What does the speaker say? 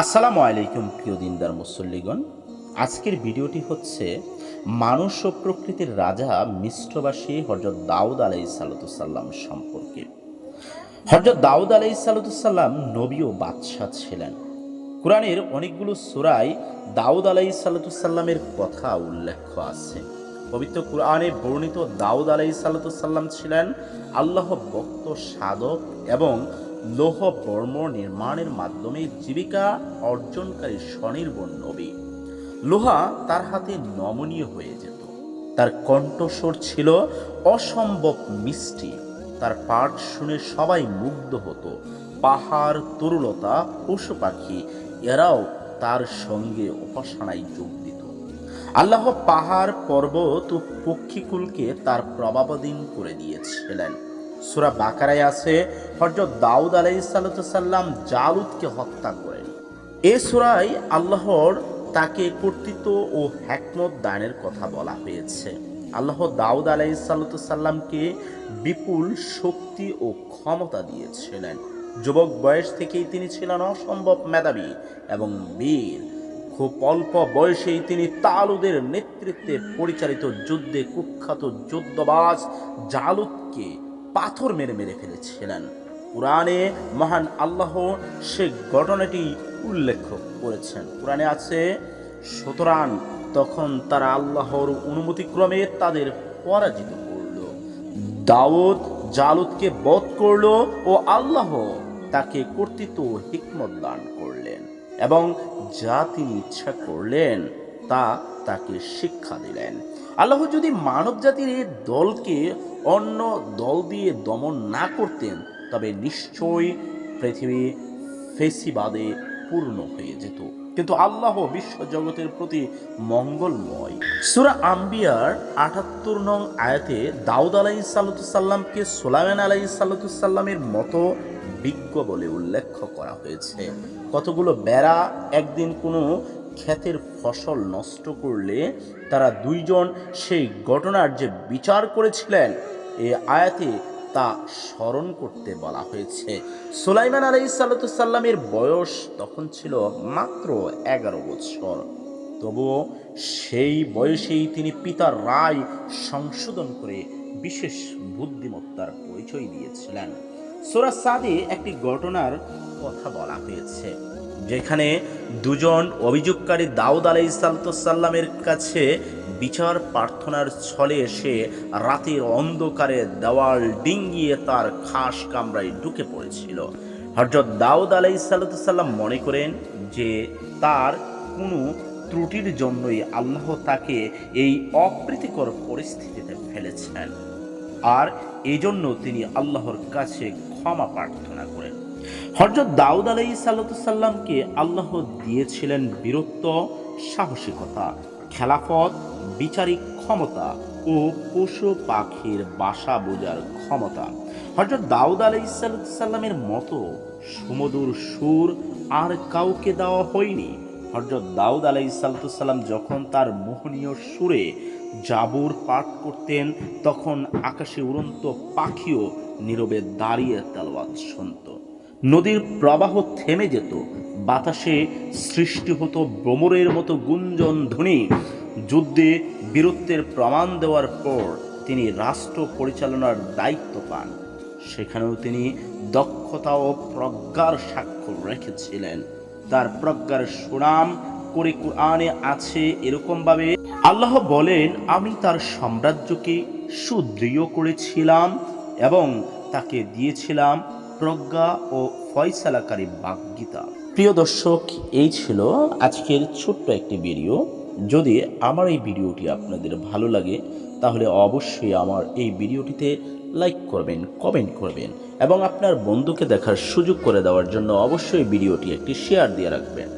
আসসালামু আলাইকুম, প্রিয় দিনদার মুসল্লিগণ। আজকের ভিডিওটি হচ্ছে মানুষ ও প্রকৃতির রাজা মিষ্টবাসী হজরত দাউদ আলাই সাল্লাম সম্পর্কে। হজরত দাউদ আলাই সাল্লাম নবী ও বাদশাহ ছিলেন। কোরআনের অনেকগুলো সুরাই দাউদ আলাই সাল্লামের কথা উল্লেখ আছে। পবিত্র কোরআনে বর্ণিত দাউদ আলাই সাল্লাম ছিলেন আল্লাহ ভক্ত, সাধক এবং লৌহ বর্ম নির্মাণের মাধ্যমে জীবিকা অর্জনকারী স্বনির্ভর নবী। লোহা তার হাতে নমনীয় হয়ে যেত। তার কণ্ঠস্বর ছিল অসম্ভব মিষ্টি। তার পাঠ শুনে সবাই মুগ্ধ হতো। পাহাড়, তরুলতা, পশু পাখি, এরাও তার সঙ্গে উপাসনায় যোগ দিত। আল্লাহ পাহাড়, পর্বত ও পক্ষীকুলকে তার প্রভাবাধীন করে দিয়েছিলেন। সুরা বাকারায় আছে হজরত দাউদ আলাই সাল্লাম জালুদকে হত্যা করেন। এ সুরাই আল্লাহর তাকে কর্তৃত্ব ও হ্যাকমত দানের কথা বলা হয়েছে। আল্লাহ দাউদ আলাই সাল্লামকে বিপুল শক্তি ও ক্ষমতা দিয়েছিলেন। যুবক বয়স থেকেই তিনি ছিলেন অসম্ভব মেধাবী এবং বীর। খুব অল্প বয়সেই তিনি তালুদের নেতৃত্বে পরিচালিত যুদ্ধে কুখ্যাত যুদ্ধবাজ জালুদকে পাথর মেরে মেরে ফেলেছিলেন। কোরআনে মহান আল্লাহ সে ঘটনাটি উল্লেখ করেছেন। কোরআনে আছে, সুতরাং তখন তারা আল্লাহর অনুমতিক্রমে তাদের পরাজিত করল। দাউদ জালুদকে বধ করল ও আল্লাহ তাকে কর্তৃত্ব হিকমত দান করলেন এবং যা তিনি ইচ্ছা করলেন তা তাকে শিক্ষা দিলেন। আল্লাহ যদি মানব জাতির এই দলকে অন্য দল দিয়ে দমন না করতেন, তবে নিশ্চয়ই পৃথিবী ফেসিবাদে পূর্ণ হয়ে যেত। কিন্তু আল্লাহ বিশ্ব জগতের প্রতি মঙ্গলময়। সুরা আম্বিয়ার আটাত্তর নং আয়াতে দাউদ আলাই সাল্লামকে সোলাইমান আলাই সাল্লামের মতো বিজ্ঞ বলে উল্লেখ করা হয়েছে। কতগুলো বেড়া একদিন কোনো ক্ষেতের ফসল নষ্ট করলে তারা দুইজন সেই ঘটনার যে বিচার করেছিলেন, এ আয়াতে তা স্মরণ করতে বলা হয়েছে। সুলাইমান আলাই সাল্লামের বয়স তখন ছিল মাত্র এগারো বছর। তবুও সেই বয়সেই তিনি পিতার রায় সংশোধন করে বিশেষ বুদ্ধিমত্তার পরিচয় দিয়েছিলেন। সোরা সাদে একটি ঘটনার কথা বলা হয়েছে। যেখানে দুজন অভিযোগকারী দাউদ আলাই সাল্লামের কাছে বিচার প্রার্থনার ছলে এসে রাতের অন্ধকারে দেওয়াল ডিঙ্গিয়ে তার খাস কামরায় ঢুকে পড়েছিল। হজরত দাউদ আলাই সাল্লাম মনে করেন যে তার কোনো ত্রুটির জন্যই আল্লাহ তাকে এই অপ্রীতিকর পরিস্থিতিতে ফেলেছেন। আর এই জন্য তিনি আল্লাহর কাছে ক্ষমা প্রার্থনা করেন। হজরত দাউদ আলাই সাল্লামকে আল্লাহ দিয়েছিলেন বীরত্ব, সাহসিকতা, খেলাফত, বিচারিক ক্ষমতা ও পশু পাখির বাসা বোঝার ক্ষমতা। হজরত দাউদ আলাই সাল্লামের মতো সুমধুর সুর আর কাউকে দেওয়া হয়নি। হজরত দাউদ আলাই সাল্লাম যখন তার মোহনীয় সুরে জাবুর পাঠ করতেন, তখন আকাশে উড়ন্ত পাখিও নীরবে দাঁড়িয়ে তেলওয়াত শুনত। নদীর প্রবাহ থেমে যেত, বাতাসে সৃষ্টি হতো ভ্রমরের মতো গুঞ্জন ধ্বনি। যুদ্ধে বীরত্বের প্রমাণ দেওয়ার পর তিনি রাষ্ট্র পরিচালনার দায়িত্ব পান। সেখানেও তিনি দক্ষতা ও প্রজ্ঞার স্বাক্ষর রেখেছিলেন। তার প্রজ্ঞার সুনাম করে কোরআনে আছে এরকমভাবে, আল্লাহ বলেন, আমি তার সাম্রাজ্যকে সুদৃঢ় করেছিলাম এবং তাকে দিয়েছিলাম প্রজ্ঞা ও ফয়সালাকারী বাগ্যিতা প্রিয় দর্শক, এই ছিল আজকের ছোট্ট একটি ভিডিও। যদি আমার এই ভিডিওটি আপনাদের ভালো লাগে, তাহলে অবশ্যই আমার এই ভিডিওটিতে লাইক করবেন, কমেন্ট করবেন এবং আপনার বন্ধুকে দেখার সুযোগ করে দেওয়ার জন্য অবশ্যই ভিডিওটি একটি শেয়ার দিয়ে রাখবেন।